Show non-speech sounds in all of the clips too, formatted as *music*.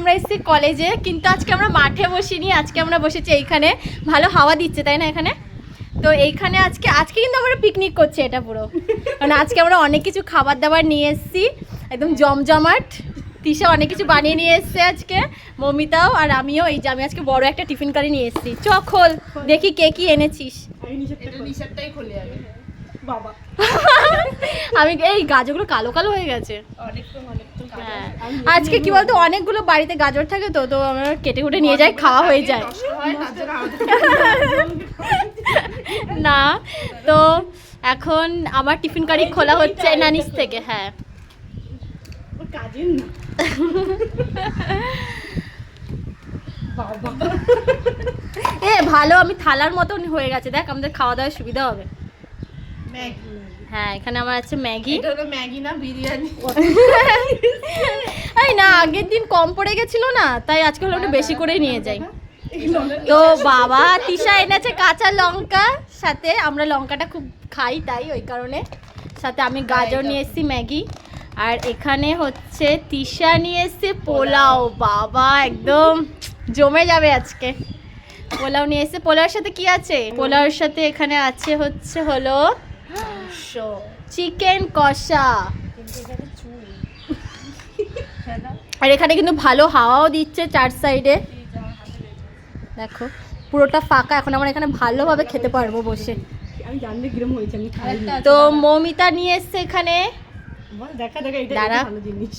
আমরা এসেছি কলেজে কিন্তু আজকে আমরা মাঠে বসিনি আজকে আমরা বসেছি এইখানে। ভালো হাওয়া দিচ্ছে তাই না এখানে? তো এইখানে আজকে আজকে কিন্তু আমরা পিকনিক করছি এটা পুরো। কারণ আজকে আমরা অনেক কিছু খাবার দাবার নিয়ে এসেছি একদম জমজমাট। তিশা অনেক কিছু বানিয়ে নিয়ে এসছে আজকে মমিতাও আর আমিও। এই যে আমি আজকে বড় একটা টিফিন কারি নিয়ে এসেছি। চ খোল দেখি কে কি এনেছিস। নিষেধটাই খুলে। যাবে বাবা। আমি এই গাছগুলো কালো কালো হয়ে গেছে। অনেকক্ষণ হ্যাঁ আজকে কি বলতো অনেকগুলো বাড়িতে গাজর থাকে তো তো আমরা কেটে কুটে নিয়ে যাই খাওয়া হয়ে যায়। হয় *laughs* না তো এখন আমার টিফিন কারি খোলা হচ্ছে নানিস থেকে হ্যাঁ। *laughs* এ ভালো আমি থালার মতন হয়ে গেছে দেখ আমাদের খাওয়া দাওয়ার সুবিধা হবে। ম্যাগি। হ্যাঁ এখানে আমার আছে ম্যাগি। এটা হলো ম্যাগি না বিরিয়ানি। *laughs* এই না আগের দিন কম পড়ে গেছিল না তাই আজকে হলো একটু বেশি করেই নিয়ে যাই। তো বাবা তিশা এনেছে কাঁচা লঙ্কা সাথে আমরা লঙ্কাটা খুব খাই তাই ওই কারণে। সাথে আমি গাজর নিয়ে এসেছি ম্যাগি। আর এখানে হচ্ছে তিশা নিয়ে এসছে পোলাও। বাবা একদম জমে যাবে আজকে। পোলাও নিয়ে এসছে। পোলাওর সাথে কি আছে? পোলাওর সাথে এখানে আছে হচ্ছে হলো চিকেন কষা। আর এখানে কিন্তু ভালো হাওয়াও দিচ্ছে চার সাইডে দেখো পুরোটা ফাঁকা। এখন আমরা এখানে ভালোভাবে খেতে পারব বসে। তো মৌমিতা নিয়ে এসছে এখানে। এটা ভালো জিনিস।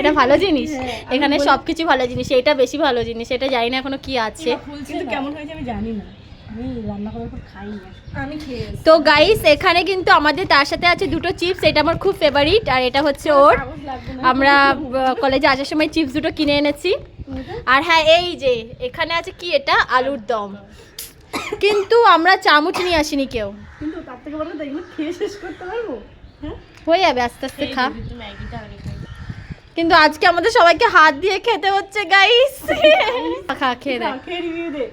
এটা ভালো জিনিস? এখানে সবকিছু ভালো জিনিস এটা বেশি ভালো জিনিস এটা জানি না এখনও কি আছে। কেমন হয়েছে আমি জানি না। তো গাইস এখানে কিন্তু আমাদের তার সাথে আছে দুটো চিপস এটা আমার খুব ফেভারিট আর এটা হচ্ছে ওর। আমরা কলেজে আসার সময় চিপস দুটো কিনে এনেছি। আর হ্যাঁ এই যে এখানে আছে কি এটা? আলুর দম। কিন্তু আমরা চামচ নিয়ে আসিনি কেউ। কিন্তু তার থেকে বলো তো খেয়ে শেষ করতে পারব। হ্যাঁ? হয়ে যাবে আস্তে আস্তে খা। কিন্তু আজকে আমাদের সবাইকে হাত দিয়ে খেতে হচ্ছে গাইস *laughs* খা খেয়ে দেখ। খেয়ে দে।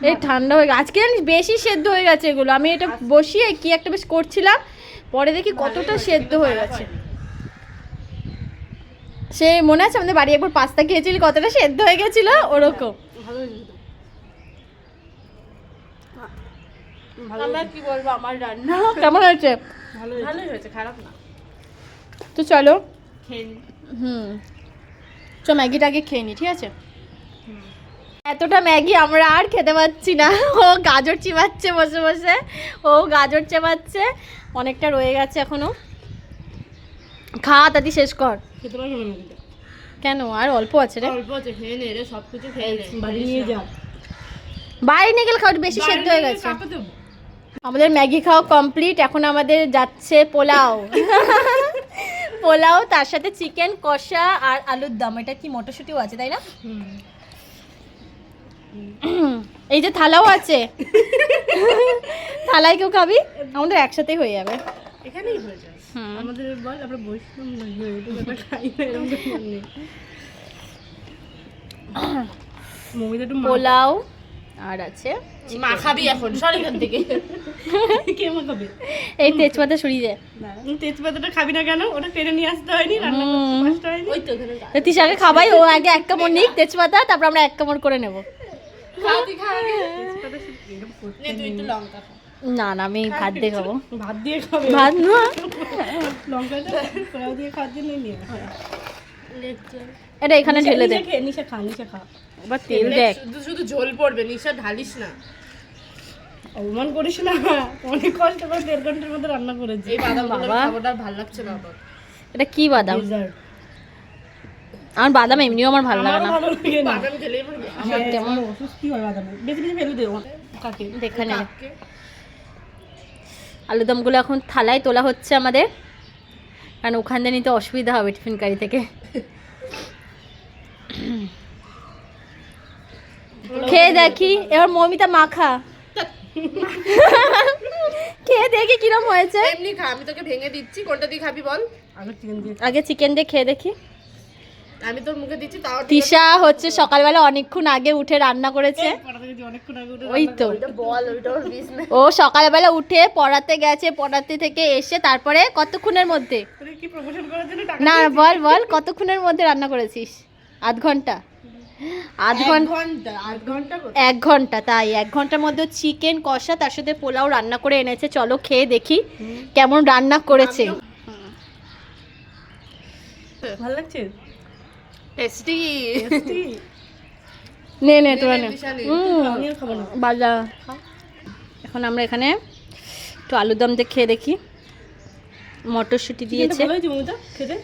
এই ঠান্ডা হয়ে গেছে। আজকে জানিস বেশি সেদ্ধ হয়ে গেছে এগুলো। আমি এটা বসিয়ে কি একটা বেশ করছিলাম পরে দেখি কতটা সেদ্ধ হয়ে গেছে। সে মনে আছে আমাদের বাড়ি একবার পাস্তা খেয়েছিলি কতটা সেদ্ধ হয়ে গেছিল? ওরকম। তো। আমরা কি বলব আমার রান্না। কেমন হয়েছে? ভালোই হয়েছে। খারাপ না। তো চলো। খেয়ে নি। হুম। চ ম্যাগিটাকে খেয়ে নি ঠিক আছে? এতটা ম্যাগি আমরা আর খেতে পাচ্ছি না। ও গাজর চিবাচ্ছে বসে বসে। ও গাজর চেবাচ্ছে। অনেকটা রয়ে গেছে এখনও। খা তাতি শেষ কর। খেতে পারব না কেন? আর অল্প আছে রে। অল্প আছে খেয়ে নে রে সব কিছু খেয়ে নে। বাড়ি নিয়ে যা। বাইরে নিয়ে গেলে খাওয়া বেশি সেদ্ধ হয়ে গেছে। আমাদের ম্যাগি খাওয়া কমপ্লিট এখন আমাদের যাচ্ছে পোলাও। *laughs* পোলাও তার সাথে চিকেন কষা আর আলুর দম। এটা কি মটরশুঁটিও আছে তাই না? *clears throat* এই যে থালাও আছে। থালায় কেউ খাবি? আমাদের একসাথেই হয়ে যাবে। এখানেই হয়ে যায়। আমাদের বল আমরা না মা পোলাও আর আছে মা খাবি এখন সর এখান থেকে। কে মাখাবে এই তেজপাতা সরিয়ে দে। না তেজপাতাটা খাবি না কেন? ওটা টেনে নিয়ে আসতে হয়নি রান্না করতে। কষ্ট হয়নি। ওই তো ওখানে তিশাকে খাবাই ও আগে এক কামড় নিক তেজপাতা তারপর আমরা এক কামড় করে নেব। নে না না আমি ভাত দিয়ে খাব। ভাত দিয়ে খাবে? ভাত না। লঙ্কাটা পোলাও দিয়ে খাওয়ার জন্য নিয়ে এটা এখানে ঢেলে দে। নিশা খে নিশা খা এবার তেল দেখ। শুধু শুধু ঝোল পড়বে নিশা ঢালিস না। অপমান করিস না। অনেক কষ্ট করে দেড় ঘণ্টার মধ্যে রান্না করেছি। এই বাদাম বাবা। ভালো লাগছে না এটা কি বাদাম। আমার বাদাম এমনিও আমার ভালো লাগে না। ভালো লাগে বাদাম খেলেই আমার আমার অস্বস্তি হয় বাদামে। বেশি বেশি ফেলে দেবো কাকে? দেখে আলুদমগুলো এখন থালায় তোলা হচ্ছে আমাদের। কারণ ওখান দিয়ে নিতে অসুবিধা হবে টিফিন কারি থেকে। খেয়ে দেখি। এবার মমিতা মাখা খেয়ে দেখি কিরম হয়েছে। এমনি খা আমি তোকে ভেঙে দিচ্ছি। কোনটা দিয়ে খাবি বল? আগে চিকেন দিয়ে। আগে চিকেন দিয়ে খেয়ে দেখি। আমি তোর মুখে দিচ্ছি তাও তিশা হচ্ছে সকালবেলা অনেকক্ষণ আগে উঠে রান্না করেছে। ওই তো। ও সকালবেলা উঠে পড়াতে গেছে পড়াতে থেকে এসে তারপরে কতক্ষণের মধ্যে? তোরে কি প্রমোশন করার জন্য টাকা না বল বল কতক্ষণের মধ্যে রান্না করেছিস? আধ ঘণ্টা? আধ ঘণ্টা ঘণ্টা আধ ঘণ্টা করে। এক ঘণ্টা তাই। এক ঘণ্টার মধ্যে চিকেন কষা তার সাথে পোলাও রান্না করে এনেছে। চলো খেয়ে দেখি কেমন রান্না করেছে। ভালো লাগছে? টেস্টি নে নে তোরা নে বাজা। এখন আমরা এখানে একটু আলুর দম দিয়ে খেয়ে দেখি। মটরশুঁটি দিয়েছে। খেতে?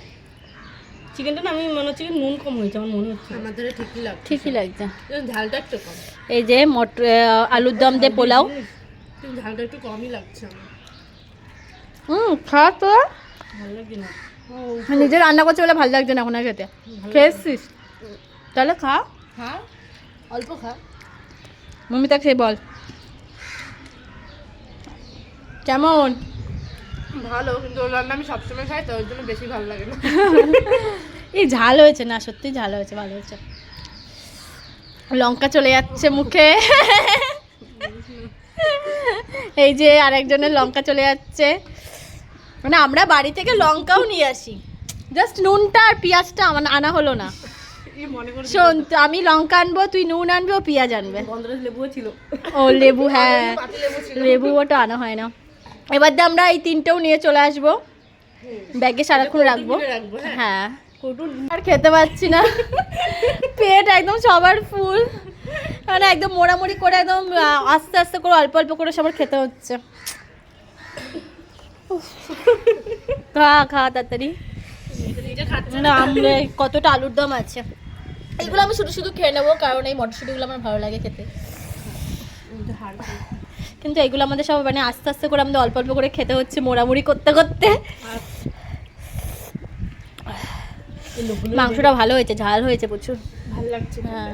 চিকেনটা না আমি মনে হচ্ছে নুন কম হয়েছে আমার মনে হচ্ছে। আমাদের ঠিকই লাগছে। ঠিকই লাগছে। ঝালটা একটু কম। এই যে মটর আলুর দম দিয়ে পোলাও। ঝালটা একটু কমই লাগছে আমার। হুম খা তো ভালো লাগছে না। নিজে রান্না করছে বলে ভালো লাগছে না এখন আর খেতে। খেয়েছিস? তাহলে খা। খা অল্প খা। মমিতা খেয়ে বল। কেমন? ভালো কিন্তু ওর রান্না আমি সবসময় খাই তো ওই জন্য বেশি ভালো লাগে না। *laughs* এই ঝাল হয়েছে না সত্যি ঝাল হয়েছে ভালো হয়েছে। লঙ্কা চলে যাচ্ছে মুখে। *laughs* এই যে আরেকজনের লঙ্কা চলে যাচ্ছে। মানে আমরা বাড়ি থেকে লঙ্কাও নিয়ে আসি। জাস্ট নুনটা আর পেঁয়াজটা আমার আনা হলো না। শোন আমি লঙ্কা আনব তুই নুন আনবি ও পেঁয়াজ আনবে। ও লেবু *laughs* হ্যাঁ। লেবু ওটা আনা হয় না। এবার দিয়ে আমরা এই তিনটেও নিয়ে চলে আসব। ব্যাগে সারাক্ষণ রাখব। হ্যাঁ। হ্যাঁ। আর খেতে পাচ্ছি না। পেট একদম সবার ফুল। মানে একদম মোড়ামুড়ি করে একদম আস্তে আস্তে করে অল্প অল্প করে সবার খেতে হচ্ছে। *laughs* খা খা তাড়াতাড়ি। না আমরা কতটা আলুর দম আছে। এগুলো আমি শুধু শুধু খেয়ে নেব কারণ এই মটরশুঁটিগুলো আমার ভালো লাগে খেতে। কিন্তু এগুলো আমাদের সব মানে আস্তে আস্তে করে আমাদের অল্প অল্প করে খেতে হচ্ছে মোড়ামুড়ি করতে করতে। মাংসটা ভালো হয়েছে ঝাল হয়েছে প্রচুর। ভালো লাগছে হ্যাঁ।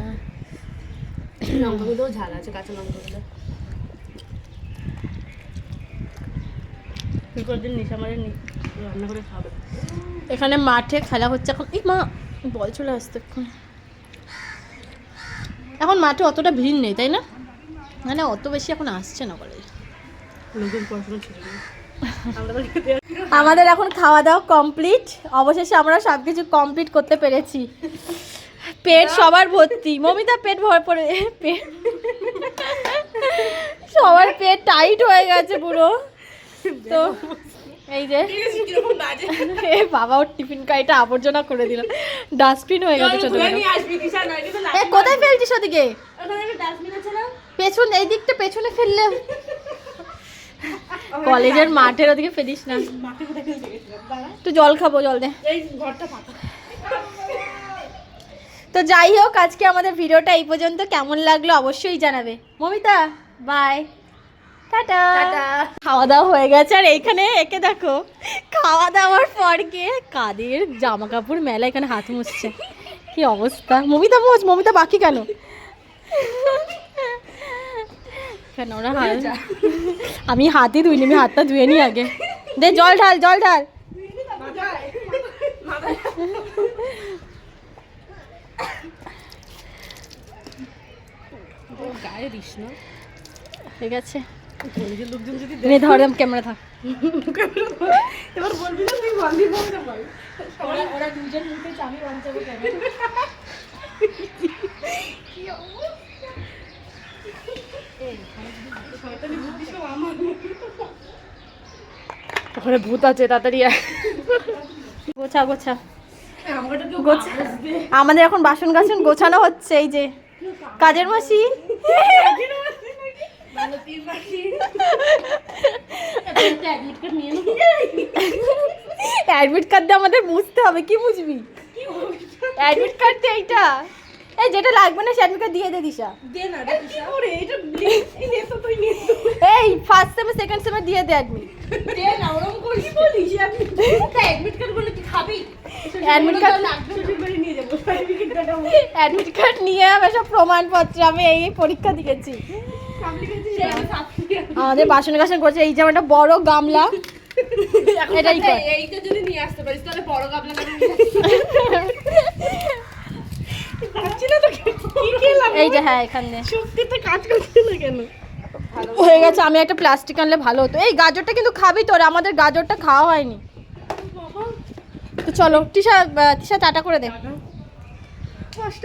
লঙ্কাগুলোও ঝাল আছে কাঁচা লঙ্কাগুলো। তুই কদিন নিশা মারে রান্না করে খাবে? এখানে মাঠে খেলা হচ্ছে এখন। এই মা বল চলে আসতে এখন এখন মাঠে অতটা ভিড় নেই তাই না? মানে অত বেশি এখন আসছে না বলে। আমাদের এখন খাওয়া দাওয়া কমপ্লিট। অবশেষে আমরা সব কিছু কমপ্লিট করতে পেরেছি। পেট সবার ভর্তি। মমিতা পেট ভর পড়ে পেট সবার পেট টাইট হয়ে গেছে পুরো। তো এই যে এ বাবা ওর টিফিন কাইটা আবর্জনা করে দিল। ডাস্টবিন হয়ে গেছে ছোট ছোট। আসবি দিশা নয় কিন্তু এ কোথায় ফেলছিস ওদিকে? পেছন এই দিকটা পেছনে ফেললে। কলেজের মাঠের ওদিকে ফেলিস না। একটু জল খাব জল দে। এই ঘরটা ফাঁকা। তো যাই হোক আজকে আমাদের ভিডিওটা এই পর্যন্ত। কেমন লাগল অবশ্যই জানাবে। মমিতা বাই টাটা। খাওয়া দাওয়া হয়ে গেছে আর এইখানে একে দেখো খাওয়া দাওয়ার পর গিয়ে কাদের জামা কাপড় মেলা এখানে হাত মুছছে। কি অবস্থা? মমিতা মোচ মমিতা বাকি কেন? কেন ওরা হাত আমি হাতই ধুইনি আমি হাতটা ধুয়ে নি আগে। দে জল ঢাল জল ঢাল। না। ঠিক আছে লোকজন যদি নে ধর ক্যামেরা থাক এবার বলবি না তুই বলবি না বল। ওরা ওরা দুজন মুখে চাবি বাঁচাবে কেন ওখানে ভূত আছে তাড়াতাড়ি। গোছা গোছা। গোছা। আমাদের এখন বাসন গাসন গোছানো হচ্ছে এই যে। কাজের মাসি? অ্যাডমিট কার্ড *laughs* দিয়ে আমাদের মুছতে হবে কি বুঝবি? অ্যাডমিট *laughs* কার্ড এইটা। এই যেটা লাগবে না সে অ্যাডমিট কার্ড দিয়ে দে দিশা। এই ফার্স্ট সেমে সেকেন্ড সেমে দিয়ে দে অ্যাডমিট অ্যাডমিট কার্ড বলে কি খাবি? অ্যাডমিট কার্ড ছুটি করে নিয়ে যাব। সার্টিফিকেটটা দাও অ্যাডমিট কার্ড নিয়ে আমার সব প্রমাণপত্র আমি এই এই পরীক্ষা দিয়েছি। আমাদের বাসন কাসন করছে এই যে আমার একটা বড় গামলা। এটাই এইটা যদি নিয়ে আসতে পারিস তাহলে বড় খেলাম? এই যে হ্যাঁ এখানে। শক্তিতে কাজ করছে না কেন? হয়ে গেছে আমি একটা প্লাস্টিক আনলে ভালো হতো। এই গাজরটা কিন্তু খাবি তোর আমাদের গাজরটা খাওয়া হয়নি। তো চলো টিশা তিশা টাটা করে দে। কষ্ট